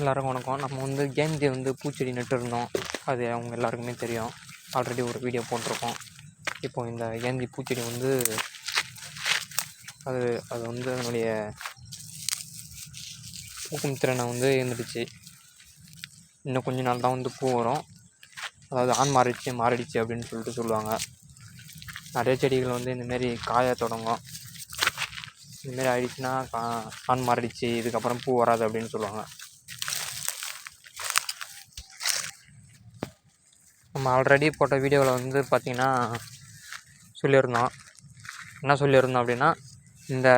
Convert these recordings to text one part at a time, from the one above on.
எல்லாருக்கும் வணக்கம். நம்ம வந்து கேந்தி வந்து பூச்செடி நட்டுருந்தோம் அது அவங்க எல்லாருக்குமே தெரியும். ஆல்ரெடி ஒரு வீடியோ போட்டிருக்கோம். இப்போ இந்த கேந்தி பூச்செடி வந்து அது அது வந்து அதனுடைய பூக்கும் திறனை வந்து இருந்துடுச்சு இன்னும் கொஞ்ச நாள் தான் வந்து பூ வரும். அதாவது ஆண் மாறிடுச்சு மாறிடுச்சு அப்படின்னு சொல்லிட்டு சொல்லுவாங்க. நிறைய செடிகள் வந்து இந்தமாரி காய தொடங்கும். இந்தமாரி ஆயிடுச்சுன்னா கா ஆண் மாறிடுச்சு இதுக்கப்புறம் பூ வராது அப்படின்னு சொல்லுவாங்க. நம்ம ஆல்ரெடி போட்ட வீடியோவில் வந்து பார்த்திங்கன்னா சொல்லியிருந்தோம். என்ன சொல்லியிருந்தோம் அப்படின்னா இந்த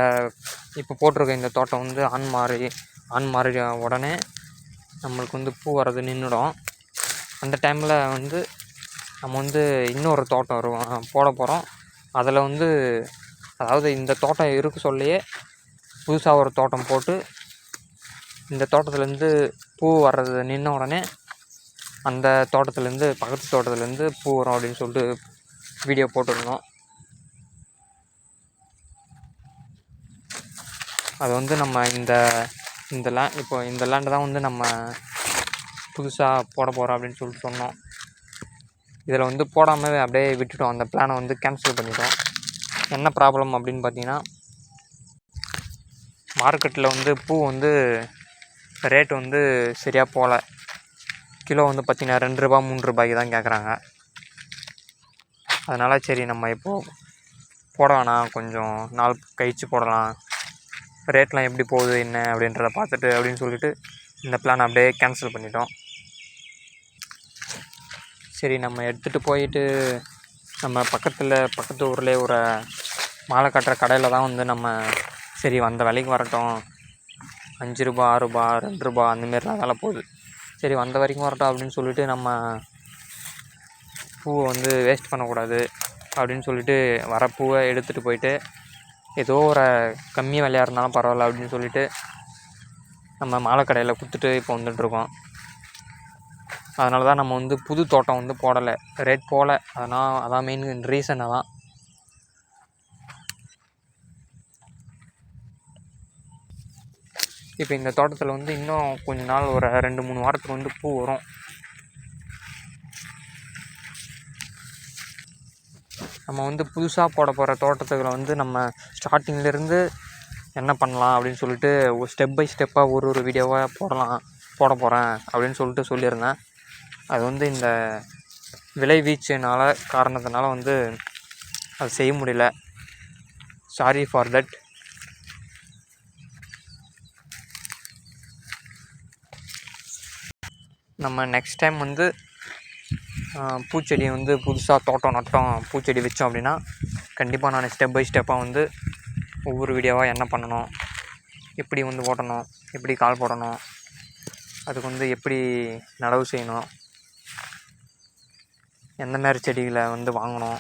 இப்போ போட்டிருக்க இந்த தோட்டம் வந்து ஆண் மாறி ஆண் மாறிய உடனே நம்மளுக்கு வந்து பூ வர்றது நின்றுடும் அந்த டைமில் வந்து நம்ம வந்து இன்னொரு தோட்டம் வருவோம் போட போகிறோம் அதில் வந்து அதாவது இந்த தோட்டம் இருக்க சொல்லியே புதுசாக ஒரு தோட்டம் போட்டு இந்த தோட்டத்துலேருந்து பூ வர்றது நின்ன உடனே அந்த தோட்டத்துலேருந்து பக்கத்து தோட்டத்துலேருந்து பூ வரும் அப்படின்னு சொல்லிட்டு வீடியோ போட்டிருந்தோம். அது வந்து நம்ம இந்த இந்த லே இப்போ இந்த லேண்டை தான் வந்து நம்ம புதுசாக போட போகிறோம் அப்படின்னு சொல்லிட்டு சொன்னோம். இதில் வந்து போடாமல் அப்படியே விட்டுட்டோம். அந்த பிளானை வந்து கேன்சல் பண்ணிட்டோம். என்ன ப்ராப்ளம் அப்படின்னு பார்த்தீங்கன்னா மார்க்கெட்டில் வந்து பூ வந்து ரேட் வந்து சரியாக போகல. கிலோ வந்து பார்த்திங்கன்னா ரெண்டு ரூபா மூணு ரூபாய்க்கு தான் கேட்குறாங்க. அதனால் சரி நம்ம இப்போது போட வேணாம். கொஞ்சம் நாள் கழித்து போடலாம். ரேட்லாம் எப்படி போகுது என்ன அப்படின்றத பார்த்துட்டு அப்படின்னு சொல்லிட்டு இந்த பிளான் அப்படியே கேன்சல் பண்ணிட்டோம். சரி நம்ம எடுத்துகிட்டு போயிட்டு நம்ம பக்கத்தில் பக்கத்து ஊர்லேயே ஒரு மாலை கட்டுற கடையில் தான் வந்து நம்ம சரி வந்த விலைக்கு வரட்டும். அஞ்சு ரூபா ஆறு ரூபா ரெண்டு ரூபா அந்தமாரிலாம் வேலை போகுது. சரி வந்த வரைக்கும் வரட்டும் அப்படின்னு சொல்லிட்டு நம்ம பூவை வந்து வேஸ்ட் பண்ணக்கூடாது அப்படின்னு சொல்லிட்டு வர பூவை எடுத்துகிட்டு போயிட்டு ஏதோ ஒரு கம்மி விலையாக இருந்தாலும் பரவாயில்ல அப்படின்னு சொல்லிட்டு நம்ம மாலை கடையில் கொடுத்துட்டு இப்போ வந்துட்டுருக்கோம் அதனால தான் நம்ம வந்து புது தோட்டம் வந்து போடலை. ரேட் போகல அதனால் அதான் மெயின் ரீசன் அதான். இப்போ இந்த தோட்டத்தில் வந்து இன்னும் கொஞ்ச நாள் ஒரு ரெண்டு மூணு வாரத்துக்கு வந்து பூ வரும். நம்ம வந்து புதுசாக போட போகிற தோட்டத்துக்களை வந்து நம்ம ஸ்டார்டிங்லேருந்து என்ன பண்ணலாம் அப்படின்னு சொல்லிட்டு ஒரு ஸ்டெப் பை ஸ்டெப்பாக ஒரு ஒரு வீடியோவாக போடலாம் போட போகிறேன் அப்படின்னு சொல்லிட்டு சொல்லியிருந்தேன். அது வந்து இந்த விலை விளைவீச்சுனால காரணத்தினால வந்து அது செய்ய முடியல. சாரி ஃபார் தட் நம்ம நெக்ஸ்ட் டைம் வந்து பூச்செடி வந்து புதுசாக தோட்டம் நட்டோம் பூச்செடி வச்சோம் அப்படின்னா கண்டிப்பாக நான் ஸ்டெப் பை ஸ்டெப்பாக வந்து ஒவ்வொரு வீடியோவாக என்ன பண்ணணும் எப்படி வந்து ஓட்டணும் எப்படி கால் போடணும் அதுக்கு வந்து எப்படி நடவு செய்யணும் எந்த மாதிரி செடிகளை வந்து வாங்கணும்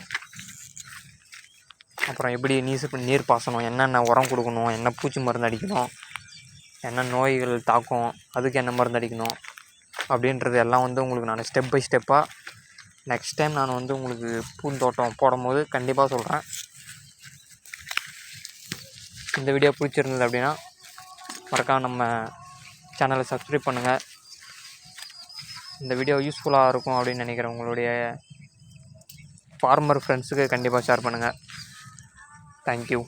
அப்புறம் எப்படி நீசு நீர் பாசனம் என்னென்ன உரம் கொடுக்கணும் என்ன பூச்சி மருந்து அடிக்கணும் என்ன நோய்கள் தாக்கும் அதுக்கு என்ன மருந்து அடிக்கணும் அப்படின்றது எல்லாம் வந்து உங்களுக்கு நான் ஸ்டெப் பை ஸ்டெப்பாக நெக்ஸ்ட் டைம் நான் வந்து உங்களுக்கு பூந்தோட்டம் போடும்போது கண்டிப்பாக சொல்கிறேன் இந்த வீடியோ பிடிச்சிருந்தது அப்படின்னா மறக்காம நம்ம சேனலை சப்ஸ்கிரைப் பண்ணுங்கள் இந்த வீடியோ யூஸ்ஃபுல்லாக இருக்கும் அப்படின்னு நினைக்கிறேன் உங்களுடைய ஃபார்மர் ஃப்ரெண்ட்ஸுக்கு கண்டிப்பாக ஷேர் பண்ணுங்கள் தேங்க்யூ